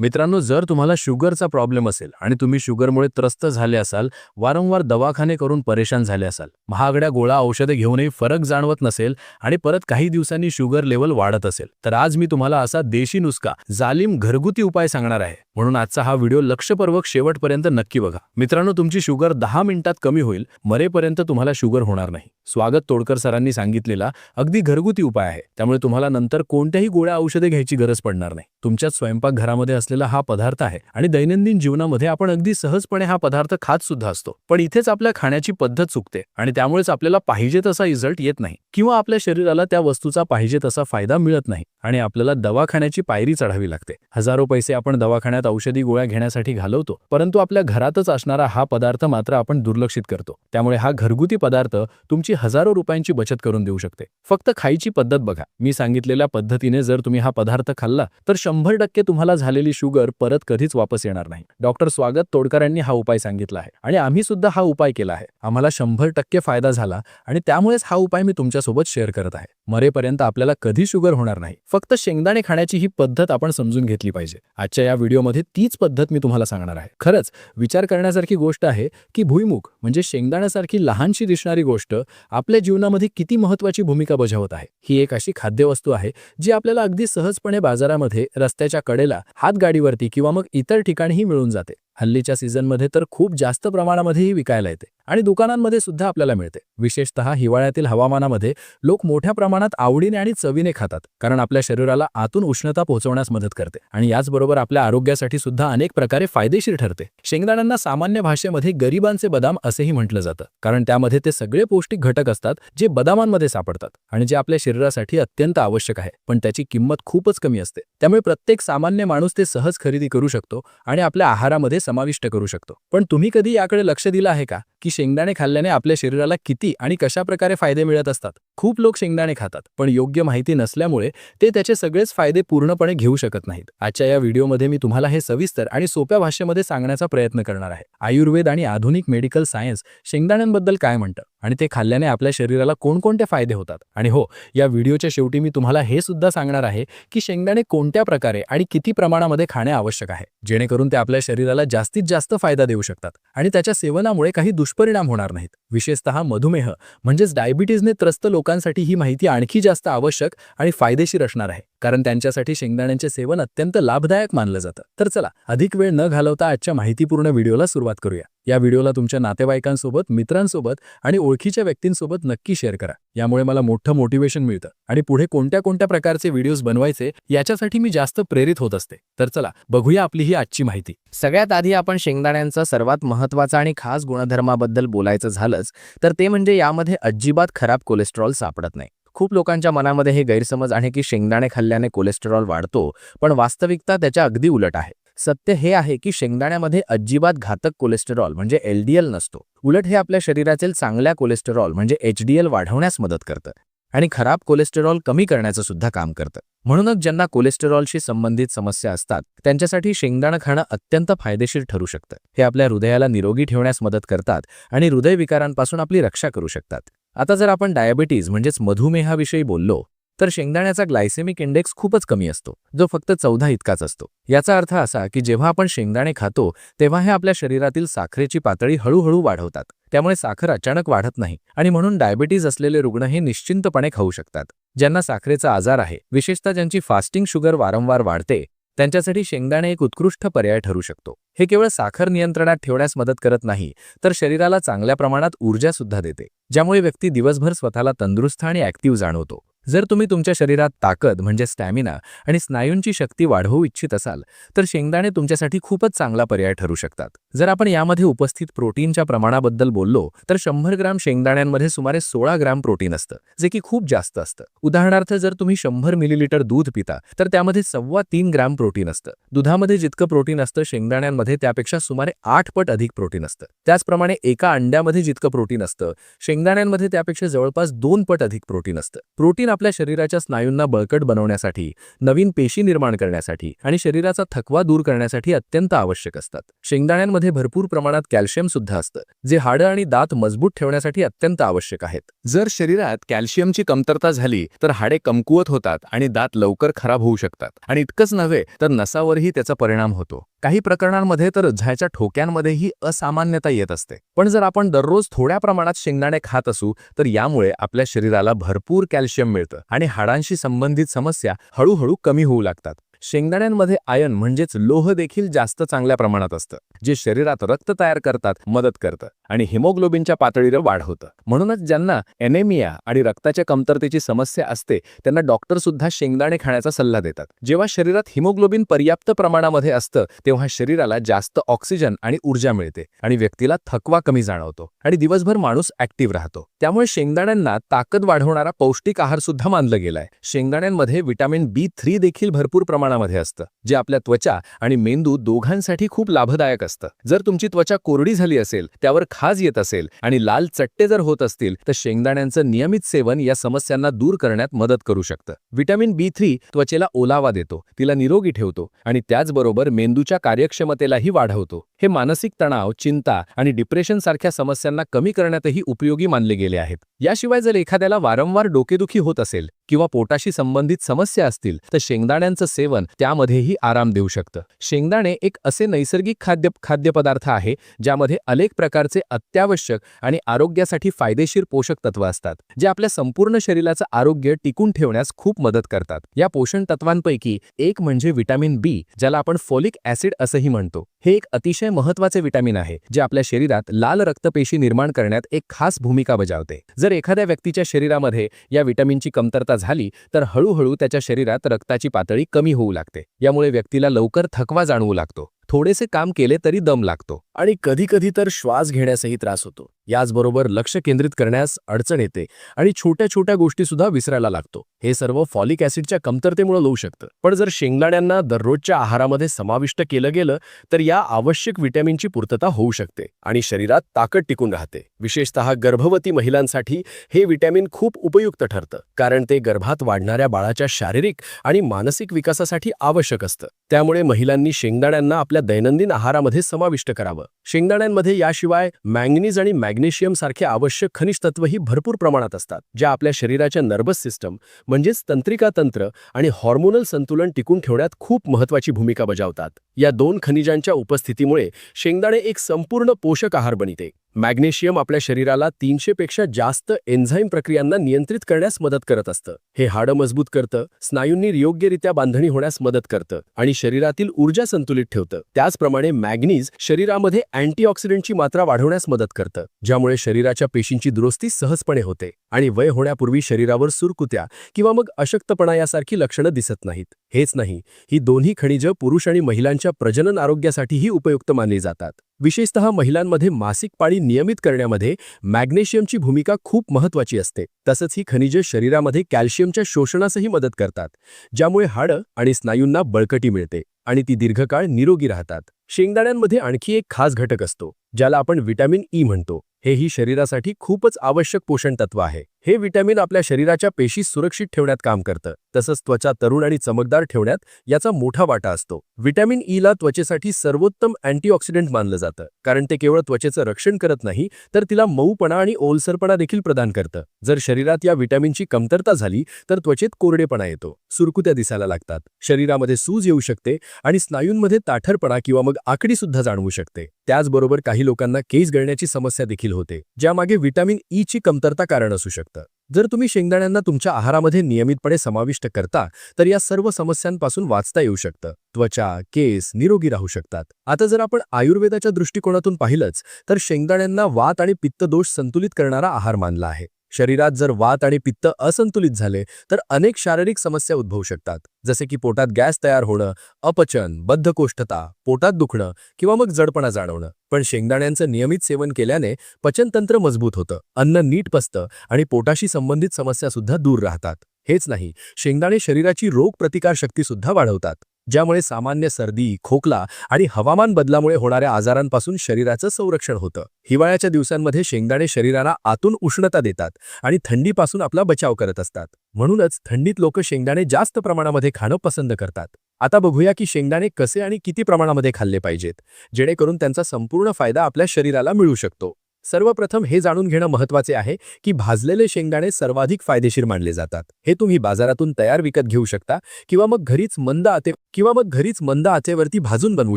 मित्रांनो जर तुम्हाला शुगरचा प्रॉब्लेम असेल आणि तुम्ही शुगरमुळे त्रस्त झाले असाल वारंवार दवाखाने करून परेशान झाले असाल महागड्या गोळा औषधे घेऊनही फरक जाणवत नसेल आणि परत काही दिवसांनी शुगर लेवल वाढत असेल तर आज मी तुम्हाला असा देशी नुसका जालिम घरगुती उपाय सांगणार आहे. म्हणून आजचा हा व्हिडिओ लक्षपूर्वक शेवटपर्यंत नक्की बघा. मित्रांनो तुमची शुगर दहा मिनिटात कमी होईल मरेपर्यंत तुम्हाला शुगर होणार नाही. स्वागत तोडकर सरांनी सांगितलेला अगदी घरगुती उपाय आहे. त्यामुळे तुम्हाला नंतर कोणत्याही गोळ्या औषधे घ्यायची गरज पडणार नाही. तुमच्याच स्वयंपाकघरामध्ये असलेला हा पदार्थ आहे आणि दैनंदिन जीवनामध्ये आपण अगदी सहजपणे हा पदार्थ खात सुद्धा असतो. पण इथेच आपल्या खाण्याची पद्धत चुकते आणि त्यामुळेच आपल्याला पाहिजे तसा रिझल्ट येत नाही किंवा आपल्या शरीराला त्या वस्तूचा पाहिजे तसा फायदा मिळत नाही आणि आपल्याला दवाखान्याची पायरी चढावी लागते. हजारो पैसे आपण दवाखान्यात औषधी गोळ्या घेण्यासाठी घालवतो परंतु आपल्या घरातच असणारा हा पदार्थ मात्र आपण दुर्लक्षित करतो. त्यामुळे हा घरगुती पदार्थ तुमची हजारो रुपयांची बचत करून देऊ शकते. फक्त खायची पद्धत बघा. मी सांगितलेल्या पद्धतीने जर तुम्ही हा पदार्थ खाल्ला तर शंभर टक्के तुम्हाला झालेली शुगर परत कधीच वापस येणार नाही. डॉक्टर स्वागत तोडकरांनी हा उपाय सांगितला आहे. आणि आम्ही सुद्धा हा उपाय केला आहे. आम्हाला शंभर टक्के फायदा झाला आणि त्यामुळेच हा उपाय मी तुमच्यासोबत शेअर करत आहे. मरेपर्यंत आपल्याला कधी शुगर होणार नाही. फक्त शेंगदाणे खाण्याची ही पद्धत आपण समजून घेतली पाहिजे. आजच्या या व्हिडिओमध्ये तीच पद्धत मी तुम्हाला सांगणार आहे. खरंच विचार करण्यासारखी गोष्ट आहे की भुईमुख म्हणजे शेंगदाण्यासारखी लहानशी दिसणारी गोष्ट आपल्या जीवनामध्ये किती महत्वाची भूमिका बजावत आहे? ही एक अशी खाद्यवस्तू आहे जी आपल्याला अगदी सहजपणे बाजारामध्ये रस्त्याच्या कडेला हातगाडीवरती किंवा मग इतर ठिकाणीही मिळून जाते. हल्लीच्या सीझनमध्ये तर खूप जास्त प्रमाणामध्येही विकायला येते. आणि दुकानांमध्ये सुद्धा आपल्याला मिळते. विशेषतः हिवाळ्यातील हवामानामध्ये लोक मोठ्या प्रमाणात आवडीने आणि चवीने खातात कारण आपल्या शरीराला आतून उष्णता पोहोचवण्यास मदत करते आणि याचबरोबर आपल्या आरोग्यासाठी सुद्धा अनेक प्रकारे फायदेशीर ठरते. शेंगदाण्यांना सामान्य भाषेमध्ये गरिबांचे बदाम असेही म्हटलं जातं कारण त्यामध्ये ते सगळे पौष्टिक घटक असतात जे बदामांमध्ये सापडतात आणि जे आपल्या शरीरासाठी अत्यंत आवश्यक आहे पण त्याची किंमत खूपच कमी असते. त्यामुळे प्रत्येक सामान्य माणूस ते सहज खरेदी करू शकतो आणि आपल्या आहारामध्ये समाविष्ट करू शकतो. पण तुम्ही कधी याकडे लक्ष दिलं आहे का की शेंगदाणे खाल्ल्याने आपल्या शरीराला किती आणि कशा प्रकारे फायदे मिळत असतात? खूप लोक शेंगदाणे खातात पण योग्य माहिती नसल्यामुळे ते त्याचे सगळेच फायदे पूर्णपणे घेऊ शकत नाहीत. आजच्या या व्हिडिओमध्ये मी तुम्हाला हे सविस्तर आणि सोप्या भाषेमध्ये सांगण्याचा प्रयत्न करणार आहे. आयुर्वेद आणि आधुनिक मेडिकल सायन्स शेंगदाण्यांबद्दल काय म्हणतं? आणि ते खाल्ल्याने आपल्या शरीराला कोणकोणते फायदे होतात? आणि हो या व्हिडिओच्या शेवटी मी तुम्हाला हे सुद्धा सांगणार आहे की शेंगदाणे कोणत्या प्रकारे आणि किती प्रमाणामध्ये खाणे आवश्यक आहे? जेणेकरून ते आपल्या शरीराला जास्तीत जास्त फायदा देऊ शकतात आणि त्याच्या सेवनामुळे काही दुष्परिणाम होणार नाहीत. विशेषतः मधुमेह म्हणजेच डायबिटीजने त्रस्त लोकांसाठी ही माहिती आणखी जास्त आवश्यक आणि फायदेशीर असणार आहे. कारण त्यांच्यासाठी शेंगदाण्यांचे सेवन अत्यंत लाभदायक मानलं जातं. तर चला अधिक वेळ न घालवता आजच्या माहितीपूर्ण व्हिडिओला सुरुवात करूया. या व्हिडिओला तुमच्या नातेवाईकांसोबत मित्रांसोबत आणि ओळखीच्या व्यक्तींसोबत नक्की शेअर करा. यामुळे मला मोठं मोटिवेशन मिळतं आणि पुढे कोणत्या कोणत्या प्रकारचे व्हिडिओज बनवायचे याच्यासाठी मी जास्त प्रेरित होत असते. तर चला बघूया आपली ही आजची माहिती. सगळ्यात आधी आपण शेंगदाण्यांचा सर्वात महत्त्वाचा आणि खास गुणधर्माबद्दल बोलायचं झालं झालंच. तर ते म्हणजे यामध्ये अजिबात खराब कोलेस्ट्रॉल सापडत नाही. खूप लोकांच्या मनामध्ये हे गैरसमज आहे की शेंगदाणे खाल्ल्याने कोलेस्टेरॉल वाढतो पण वास्तविकता त्याच्या अगदी उलट आहे. सत्य हे आहे की शेंगदाण्यामध्ये अजिबात घातक कोलेस्टेरॉल म्हणजे एलडीएल नसतो. उलट हे आपल्या शरीरातील चांगल्या कोलेस्टेरॉल म्हणजे एचडीएल वाढवण्यास मदत करतं. आणि खराब कोलेस्टेरॉल कमी करण्याचं सुद्धा काम करतं. म्हणूनच ज्यांना कोलेस्टेरॉलशी संबंधित समस्या असतात त्यांच्यासाठी शेंगदाणं खाणं अत्यंत फायदेशीर ठरू शकतं. हे आपल्या हृदयाला निरोगी ठेवण्यास मदत करतात आणि हृदयविकारांपासून आपली रक्षा करू शकतात. आता जर आपण डायबिटीज म्हणजेच मधुमेहाविषयी बोललो तर शेंगदाण्याचा ग्लायसेमिक इंडेक्स खूपच कमी असतो जो फक्त चौदा इतकाच असतो. याचा अर्थ असा की जेव्हा आपण शेंगदाणे खातो तेव्हा हे आपल्या शरीरातील साखरेची पातळी हळूहळू वाढवतात. त्यामुळे साखर अचानक वाढत नाही आणि म्हणून डायबिटीज असलेले रुग्ण हे निश्चिंतपणे खाऊ शकतात. ज्यांना साखरेचा आजार आहे विशेषतः ज्यांची फास्टिंग शुगर वारंवार वाढते त्यांच्यासाठी शेंगदाणे एक उत्कृष्ट पर्याय ठरू शकतो. हे केवळ साखर नियंत्रणात ठेवण्यास मदत करत नाही तर शरीराला चांगल्या प्रमाणात ऊर्जा सुद्धा देते ज्यामुळे व्यक्ती दिवसभर स्वतःला तंदुरुस्त आणि ॲक्टिव्ह जाणवतो. जर तुम्ही तुमच्या शरीरात ताकद म्हणजे स्टॅमिना आणि स्नायूंची शक्ती वाढवू इच्छित असाल तर शेंगदाणे तुमच्यासाठी खूपच चांगला पर्याय ठरू शकतात. जर आपण यामध्ये उपस्थित प्रोटीनच्या प्रमाणाबद्दल बोललो तर शंभर ग्राम शेंगदाण्यांमध्ये सुमारे सोळा ग्राम प्रोटीन असतं जे की खूप जास्त असतं. उदाहरणार्थ जर तुम्ही शंभर मिलीलिटर दूध पिता तर त्यामध्ये सव्वा तीन ग्राम प्रोटीन असतं. दुधामध्ये जितकं प्रोटीन असतं शेंगदाण्यांमध्ये त्यापेक्षा सुमारे आठ पट अधिक प्रोटीन असतं. त्याचप्रमाणे एका अंड्यामध्ये जितकं प्रोटीन असतं शेंगदाण्यांमध्ये त्यापेक्षा जवळपास दोन पट अधिक प्रोटीन असतं. प्रोटीन आपल्या शरीराच्या स्नायूंना बळकट बनवण्यासाठी नवीन पेशी निर्माण करण्यासाठी आणि शरीराचा थकवा दूर करण्यासाठी अत्यंत आवश्यक असतात. शेंगदाण्यांमध्ये भरपूर प्रमाणात कॅल्शियम सुद्धा असतं जे हाडं आणि दात मजबूत ठेवण्यासाठी अत्यंत आवश्यक आहेत. जर शरीरात कॅल्शियमची कमतरता झाली तर हाडे कमकुवत होतात आणि दात लवकर खराब होऊ शकतात. आणि इतकंच नव्हे तर नसावरही त्याचा परिणाम होतो. काही प्रकरणांमध्ये तर झायच्या ठोक्यांमध्येही असामान्यता येत असते. पण जर आपण दररोज थोड्या प्रमाणात शेंगदाणे खात असू तर यामुळे आपल्या शरीराला भरपूर कॅल्शियम मिळतं आणि हाडांशी संबंधित समस्या हळूहळू कमी होऊ लागतात. शेंगदाण्यांमध्ये आयन म्हणजेच लोह देखील जास्त चांगल्या प्रमाणात असतं जे शरीरात रक्त तयार करतात मदत करतं आणि हिमोग्लोबिनच्या पातळीवर वाढ होतं. म्हणूनच ज्यांना एनेमिया आणि रक्ताच्या कमतरतेची समस्या असते त्यांना डॉक्टर सुद्धा शेंगदाणे खाण्याचा सल्ला देतात. जेव्हा शरीरात हिमोग्लोबिन पर्याप्त प्रमाणामध्ये असतं तेव्हा शरीराला जास्त ऑक्सिजन आणि ऊर्जा मिळते आणि व्यक्तीला थकवा कमी जाणवतो आणि दिवसभर माणूस ऍक्टिव्ह राहतो. त्यामुळे शेंगदाण्यांना ताकद वाढवणारा पौष्टिक आहार सुद्धा मानलं गेलाय. शेंगदाण्यांमध्ये व्हिटॅमिन बी थ्री देखील भरपूर प्रमाणामध्ये असतं जे आपल्या त्वचा आणि मेंदू दोघांसाठी खूप लाभदायक असतं. जर तुमची त्वचा कोरडी झाली असेल त्यावर खाज येत असेल आणि लाल चट्टे जर होत असतील तर शेंगदाण्यांचं नियमित सेवन या समस्यांना दूर करण्यात मदत करू शकतं. व्हिटॅमिन बी थ्री त्वचेला ओलावा देतो तिला निरोगी ठेवतो आणि त्याचबरोबर मेंदूच्या कार्यक्षमतेलाही वाढवतो. हे मानसिक तणाव चिंता आणि डिप्रेशन सारख्या समस्यांना कमी करण्यातही उपयोगी मानले गेले आहेत. याशिवाय जर एखाद्याला वारंवार डोकेदुखी होत असेल किंवा पोटाशी संबंधित समस्या असतील तर शेंगदाण्यांचं सेवन त्यामध्येही आराम देऊ शकतं. शेंगदाणे एक असे नैसर्गिक खाद्य खाद्यपदार्थ आहे ज्यामध्ये अनेक प्रकारचे अत्यावश्यक आणि आरोग्यासाठी फायदेशीर पोषक तत्व असतात जे आपल्या संपूर्ण शरीराचं आरोग्य टिकून ठेवण्यास खूप मदत करतात. या पोषण तत्वांपैकी एक म्हणजे विटॅमिन बी ज्याला आपण फॉलिक ऍसिड असंही म्हणतो. हे एक अतिशय महत्त्वाचे विटॅमिन आहे जे आपल्या शरीरात लाल रक्तपेशी निर्माण करण्यात एक खास भूमिका बजावते. जर एखाद्या व्यक्तीच्या शरीरामध्ये या विटॅमिनची कमतरता झाली तर हळूहळू त्याच्या शरीरात रक्ताची पातळी कमी होऊ लागते. यामुळे व्यक्तीला लवकर थकवा जाणवू लागतो. थोडेसे काम केले तरी दम लागतो. आणि कधीकधी तर श्वास घेण्यासही त्रास होतो. याचबरोबर लक्ष केंद्रित करण्यास अडचण येते आणि छोट्या छोट्या गोष्टीसुद्धा विसरायला लागतो. हे सर्व फॉलिक ऍसिडच्या कमतरतेमुळे होऊ शकतं. पण जर शेंगदाण्यांना दररोजच्या आहारामध्ये समाविष्ट केलं गेलं तर या आवश्यक विटॅमिनची पूर्तता होऊ शकते आणि शरीरात ताकद टिकून राहते. विशेषतः गर्भवती महिलांसाठी हे विटॅमिन खूप उपयुक्त ठरतं कारण ते गर्भात वाढणाऱ्या बाळाच्या शारीरिक आणि मानसिक विकासासाठी आवश्यक असतं. त्यामुळे महिलांनी शेंगदाण्यांना आपल्या दैनंदिन आहारामध्ये समाविष्ट करावं. शेंगदाण्यांमध्ये याशिवाय मॅंगनीज आणि मॅग्नेशियम सारखे आवश्यक खनिज तत्वही भरपूर प्रमाणात असतात ज्या आपल्या शरीराच्या नर्वस सिस्टम म्हणजेच तंत्रिका तंत्र आणि हॉर्मोनल संतुलन टिकून ठेवण्यात खूप महत्वाची भूमिका बजावतात. या दोन खनिजांच्या उपस्थितीमुळे शेंगदाणे एक संपूर्ण पोषक आहार बनिते. मॅग्नेशियम आपल्या शरीराला तीनशेपेक्षा जास्त एन्झाईम प्रक्रियांना नियंत्रित करण्यास मदत करत असतं. हे हाडं मजबूत करतं स्नायूंनी योग्यरित्या बांधणी होण्यास मदत करतं आणि शरीरातील ऊर्जा संतुलित ठेवतं. त्याचप्रमाणे मॅग्नीज शरीरामध्ये अँटीऑक्सिडंटची मात्रा वाढवण्यास मदत करतं ज्यामुळे शरीराच्या पेशींची दुरुस्ती सहजपणे होते आणि वय होण्यापूर्वी शरीरावर सुरकुत्या किंवा मग अशक्तपणा यासारखी लक्षणं दिसत नाहीत. हेच नाही ही दोन्ही खनिजं पुरुष आणि महिलांच्या प्रजनन आरोग्यासाठीही उपयुक्त मानली जातात. विशेषतः महिलांमध्ये मासिक पाळी नियमित करण्यामध्ये मॅग्नेशियमची भूमिका खूप महत्वाची असते. तसंच ही खनिजं शरीरामध्ये कॅल्शियमच्या शोषणासही मदत करतात ज्यामुळे हाडं आणि स्नायूंना बळकटी मिळते. आणि ती दीर्घकाळ निरोगी राहतात. शेंगदाण्यांमध्ये आणखी एक खास घटक असतो ज्याला आपण व्हिटॅमिन ई म्हणतो. हेही शरीरासाठी खूपच आवश्यक पोषण तत्व आहे. हे व्हिटॅमिन आपल्या शरीराच्या पेशी सुरक्षित ठेवण्यात काम करतं तसंच त्वचा तरुण आणि चमकदार ठेवण्यात याचा मोठा वाटा असतो. व्हिटॅमिन ईला त्वचेसाठी सर्वोत्तम अँटीऑक्सिडंट मानलं जातं कारण ते केवळ त्वचेचं रक्षण करत नाही तर तिला मऊपणा आणि ओलसरपणा देखील प्रदान करतं. जर शरीरात या व्हिटॅमिनची कमतरता झाली तर त्वचेत कोरडेपणा येतो. सुरकुत्या दिसायला लागतात. शरीरामध्ये सूज येऊ शकते आणि स्नायूंमध्ये ताठरपणा किंवा मग आकडी सुद्धा जाणवू शकते. त्याचबरोबर काही लोकांना केस गळण्याची समस्या देखील होते ज्यामागे व्हिटॅमिन ई ची कमतरता कारण असू शकतं. जर तुम्ही शेंगदाण्यांना तुमच्या आहारामध्ये नियमितपणे समाविष्ट करता तर या सर्व समस्यांपासून वाचता येऊ शकतं. त्वचा केस निरोगी राहू शकतात. आता जर आपण आयुर्वेदाच्या दृष्टिकोनातून पाहिलंच तर शेंगदाण्यांना वात आणि पित्तदोष संतुलित करणारा आहार मानला आहे. शरीरात जर वात आणि पित्त असंतुलित झाले तर अनेक शारीरिक समस्या उद्भवू शकतात. जसे की पोटात गॅस तयार होणं अपचन बद्धकोष्ठता पोटात दुखणं किंवा मग जडपणा जाणवणं. पण शेंगदाण्यांचं नियमित सेवन केल्याने पचनतंत्र मजबूत होतं अन्न नीट पसतं आणि पोटाशी संबंधित समस्या सुद्धा दूर राहतात. हेच नाही शेंगदाणे शरीराची रोग प्रतिकारशक्ती सुद्धा वाढवतात. ज्यामुळे सामान्य सर्दी खोकला आणि हवामान बदलामुळे होणाऱ्या आजारांपासून शरीराचं संरक्षण होतं. हिवाळ्याच्या दिवसांमध्ये शेंगदाणे शरीराला आतून उष्णता देतात आणि थंडीपासून आपला बचाव करत असतात. म्हणूनच थंडीत लोक शेंगदाणे जास्त प्रमाणामध्ये खाणं पसंत करतात. आता बघूया की शेंगदाणे कसे आणि किती प्रमाणामध्ये खाल्ले पाहिजेत जेणेकरून त्यांचा संपूर्ण फायदा आपल्या शरीराला मिळू शकतो. सर्वप्रथम हे जाणून घेणं महत्त्वाचे आहे की भाजलेले शेंगदाणे सर्वाधिक फायदेशीर मानले जातात. हे तुम्ही बाजारातून तयार विकत घेऊ शकता किंवा मग घरीच मंद आते किंवा मग घरीच मंद आचेवरती भाजून बनवू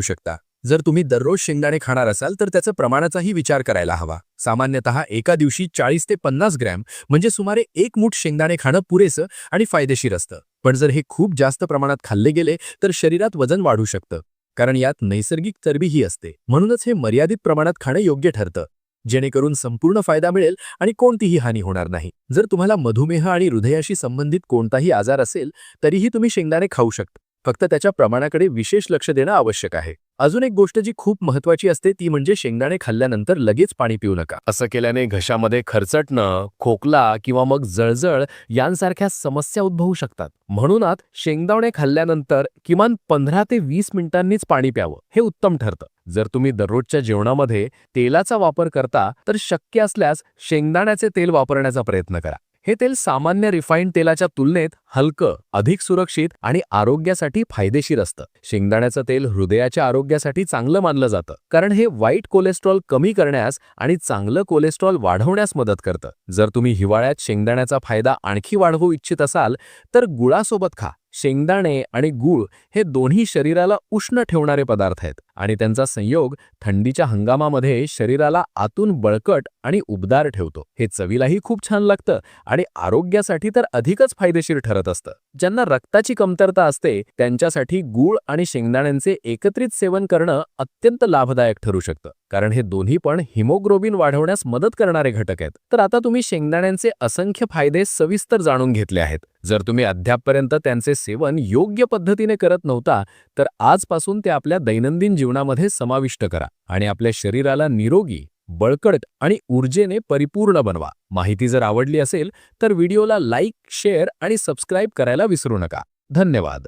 शकता. जर तुम्ही दररोज शेंगदाणे खाणार असाल तर त्याचं प्रमाणाचाही विचार करायला हवा. सामान्यतः एका दिवशी चाळीस ते पन्नास ग्रॅम म्हणजे सुमारे एक मूठ शेंगदाणे खाणं पुरेसं आणि फायदेशीर असतं. पण जर हे खूप जास्त प्रमाणात खाल्ले गेले तर शरीरात वजन वाढू शकतं. कारण यात नैसर्गिक चरबीही असते. म्हणूनच हे मर्यादित प्रमाणात खाणं योग्य ठरतं. जेणेकरून संपूर्ण फायदा मिळेल आणि कोणतीही हानी होणार नाही. जर तुम्हाला मधुमेह आणि हृदयाशी संबंधित कोणताही आजार असेल तरीही तुम्ही शेंगदाणे खाऊ शकता. फक्त त्याच्या प्रमाणाकडे विशेष लक्ष देणं आवश्यक आहे. अजून एक गोष्ट जी खूप महत्वाची असते ती म्हणजे शेंगदाणे खाल्ल्यानंतर लगेच पाणी पिऊ नका. असं केल्याने घशामध्ये खरचटणं खोकला किंवा मग जळजळ यांसारख्या समस्या उद्भवू शकतात. म्हणूनच शेंगदाणे खाल्ल्यानंतर किमान पंधरा ते वीस मिनिटांनीच पाणी प्यावं हे उत्तम ठरतं. जर तुम्ही दररोजच्या जेवणामध्ये तेलाचा वापर करता तर शक्य असल्यास शेंगदाण्याचे तेल वापरण्याचा प्रयत्न करा. हे तेल सामान्य रिफाईंड तेलाच्या तुलनेत हलकं अधिक सुरक्षित आणि आरोग्यासाठी फायदेशीर असतं. शेंगदाण्याचं तेल हृदयाच्या आरोग्यासाठी चांगलं मानलं जातं कारण हे वाईट कोलेस्ट्रॉल कमी करण्यास आणि चांगलं कोलेस्ट्रॉल वाढवण्यास मदत करतं. जर तुम्ही हिवाळ्यात शेंगदाण्याचा फायदा आणखी वाढवू इच्छित असाल तर गुळासोबत खा. शेंगदाणे आणि गूळ हे दोन्ही शरीराला उष्ण ठेवणारे पदार्थ आहेत आणि त्यांचा संयोग थंडीच्या हंगामामध्ये शरीराला आतून बळकट आणि उबदार ठेवतो. हे चवीलाही खूप छान लागतं आणि आरोग्यासाठी तर अधिकच फायदेशीर ठरत असतं. ज्यांना रक्ताची कमतरता असते त्यांच्यासाठी गूळ आणि शेंगदाण्यांचे एकत्रित सेवन करणं अत्यंत लाभदायक ठरू शकतं. कारण हे दोन्ही पण हिमोग्लोबिन वाढवण्यास मदत करणारे घटक आहेत. तर आता तुम्ही शेंगदाण्यांचे असंख्य फायदे सविस्तर जाणून घेतले आहेत. जर तुम्ही अद्यापपर्यंत त्यांचे सेवन योग्य पद्धतीने करत नव्हता तर आजपासून ते आपल्या दैनंदिन जीवनामध्ये समाविष्ट करा आणि आपल्या शरीराला निरोगी बळकट आणि ऊर्जेने परिपूर्ण बनवा. माहिती जर आवडली असेल तर व्हिडिओला लाईक शेअर आणि सबस्क्राईब करायला विसरू नका. धन्यवाद.